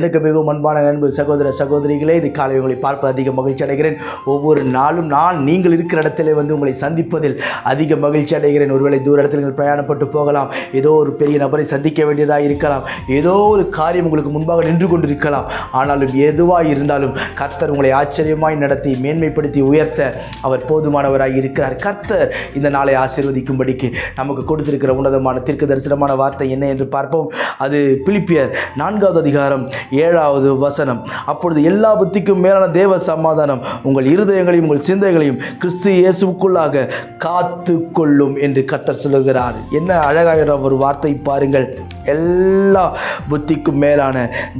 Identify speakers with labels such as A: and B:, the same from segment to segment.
A: எனக்கு மிகவும் அன்பான நண்பு சகோதர சகோதரிகளே இது காலை உங்களை பார்ப்பது அதிக மகிழ்ச்சி அடைகிறேன். ஒவ்வொரு நாளும் நான் நீங்கள் இருக்கிற இடத்துல வந்து உங்களை சந்திப்பதில் அதிக மகிழ்ச்சி அடைகிறேன். ஒருவேளை தூர இடத்தில் நீங்கள் பிரயாணப்பட்டு போகலாம். ஏதோ ஒரு பெரிய நபரை சந்திக்க வேண்டியதாக இருக்கலாம். ஏதோ ஒரு காரியம் உங்களுக்கு முன்பாக நின்று கொண்டிருக்கலாம். ஆனாலும் எதுவாக இருந்தாலும் கர்த்தர் உங்களை ஆச்சரியமாய் நடத்தி மேன்மைப்படுத்தி உயர்த்த அவர் போதுமானவராக இருக்கிறார். கர்த்தர் இந்த நாளை ஆசீர்வதிக்கும்படிக்கு நமக்கு கொடுத்திருக்கிற உன்னதமான தீர்க்க தரிசனமான வார்த்தை என்ன என்று பார்ப்போம். அது பிலிப்பியர் நான்காவது அதிகாரம் ஏழாவது வசனம். அப்பொழுது எல்லா புத்திக்கும் மேலான தேவ சமாதானம் உங்கள் இருதயங்களையும் உங்கள் சிந்தைகளையும் கிறிஸ்து இயேசுக்குள்ளாக காத்து கொள்ளும் என்று கத்தர் சொல்லுகிறார். என்ன அழகாகிற ஒரு வார்த்தை பாருங்கள். எல்லா புத்திக்கும் மேலான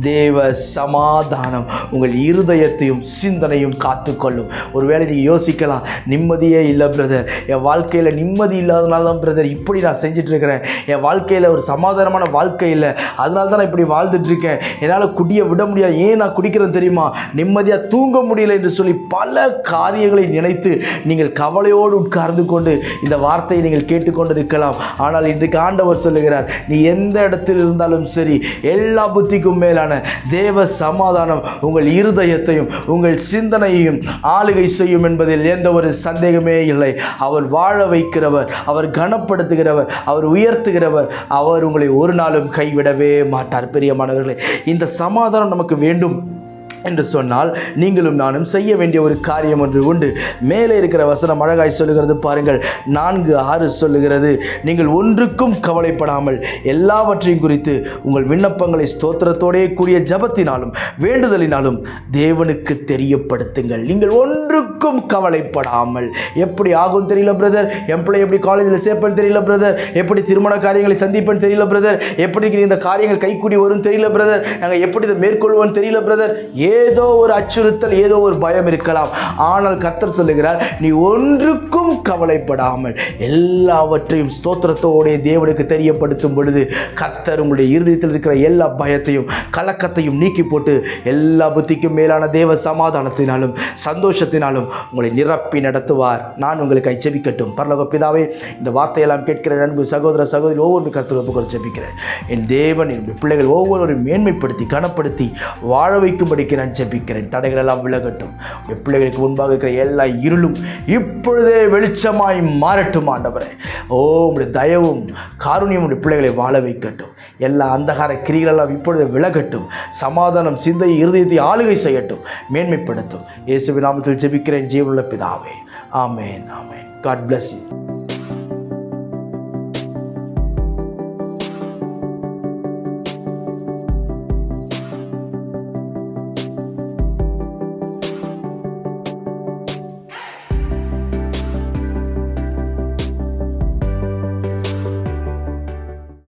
A: தேவ சமாதானம் உங்கள் இருதயத்தையும் சிந்தனையும் காத்துக்கொள்ளும். ஒருவேளை நீங்கள் யோசிக்கலாம் நிம்மதியே இல்லை பிரதர் என் வாழ்க்கையில் நிம்மதி இல்லாதனால தான் பிரதர் இப்படி நான் செஞ்சிட்ருக்கிறேன் என் வாழ்க்கையில் ஒரு சமாதானமான வாழ்க்கை இல்லை. அதனால தான் நான் இப்படி வாழ்ந்துட்டு இருக்கேன். என்னால் குடிய விட முடியாது. ஏன் நான் குடிக்கிறேன் தெரியுமா? நிம்மதியாக தூங்க முடியல என்று சொல்லி பல காரியங்களை நினைத்து நீங்கள் கவலையோடு உட்கார்ந்து கொண்டு இந்த வார்த்தையை நீங்கள் கேட்டுக்கொண்டு இருக்கலாம் ஆனால் இன்றைக்கு ஆண்டவர் சொல்லுகிறார் நீ எந்த இடத்தில் இருந்தாலும் சரி எல்லா புத்திக்கும் மேலான தேவ சமாதானம் உங்கள் இருதயத்தையும் உங்கள் சிந்தனையையும் ஆளுகை செய்யும் என்பதில் எந்த ஒரு சந்தேகமே இல்லை. அவர் வாழ வைக்கிறவர் அவர் கனப்படுத்துகிறவர் அவர் உயர்த்துகிறவர் அவர் உங்களை ஒரு நாளும் கைவிடவே மாட்டார். பெரியமானவர்களே இந்த சமாதானம் நமக்கு வேண்டும். என்று சொன்னால் நீங்களும் நானும் செய்ய வேண்டிய ஒரு காரியம் ஒன்று உண்டு. மேலே இருக்கிற வசனம் அழகாய் சொல்லுகிறது பாருங்கள். நான்கு ஆறு சொல்லுகிறது நீங்கள் ஒன்றுக்கும் கவலைப்படாமல் எல்லாவற்றையும் குறித்து உங்கள் விண்ணப்பங்களை ஸ்தோத்திரத்தோடே கூடிய ஜபத்தினாலும் வேண்டுதலினாலும் தேவனுக்கு தெரியப்படுத்துங்கள். நீங்கள் ஒன்றுக்கும் கவலைப்படாமல். எப்படி ஆகும் தெரியல பிரதர்? என் பிள்ளை எப்படி காலேஜில் சேர்ப்பேன் தெரியல பிரதர்? எப்படி திருமண காரியங்களை சந்திப்பேன் தெரியல பிரதர்? எப்படி இந்த காரியங்கள் கைக்கூடி வரும் தெரியல பிரதர்? நாங்கள் எப்படி இதை மேற்கொள்வோம் தெரியல பிரதர்? ஏதோ ஒரு அச்சுறுத்தல் ஏதோ ஒரு பயம் இருக்கலாம். ஆனால் கர்த்தர் சொல்லுகிறார் நீ ஒன்றுக்கும் கவலைப்படாமல் எல்லாவற்றையும் ஸ்தோத்திரத்தோடைய தேவனுக்கு தெரியப்படுத்தும் பொழுது கர்த்தர் உங்களுடைய இருதயத்தில் இருக்கிற எல்லா பயத்தையும் கலக்கத்தையும் நீக்கி போட்டு எல்லா புத்திக்கும் மேலான தேவ சமாதானத்தினாலும் சந்தோஷத்தினாலும் உங்களை நிரப்பி நடத்துவார். நான் உங்களுக்கு ஜெபிக்கட்டும் பரலோக பிதாவே இந்த வார்த்தையெல்லாம் கேட்கிற நண்பு சகோதர சகோதரி ஒவ்வொரு கருத்து ஒப்புக்கொள் ஜெபிக்கிறேன் என் தேவன் என்னுடைய பிள்ளைகள் ஒவ்வொருவரையும் மேன்மைப்படுத்தி கனப்படுத்தி வாழ வைக்கும்படிக்கிற நான் ஜெபிக்கிறேன். தடைகள் எல்லாம் விலகட்டும் பிள்ளைகளுக்கு முன்பாக இருக்கிற எல்லா இருளும் இப்பொழுதே வெளிச்சமாய் மாறட்டும் ஆண்டவரே. ஓ உடைய தயவும் காருண்யம் உடைய பிள்ளைகளை வாழ வைக்கட்டும். எல்லா அந்தகார கிரிகளெல்லாம் இப்பொழுது விலகட்டும். சமாதானம் சிந்தையை இருதயத்தை ஆளுகை செய்யட்டும். மேன்மைப்படுத்தும். இயேசுவின் நாமத்தில் ஜெபிக்கிறேன். ஜீவனுள்ள பிதாவே. ஆமேன் ஆமேன். God bless you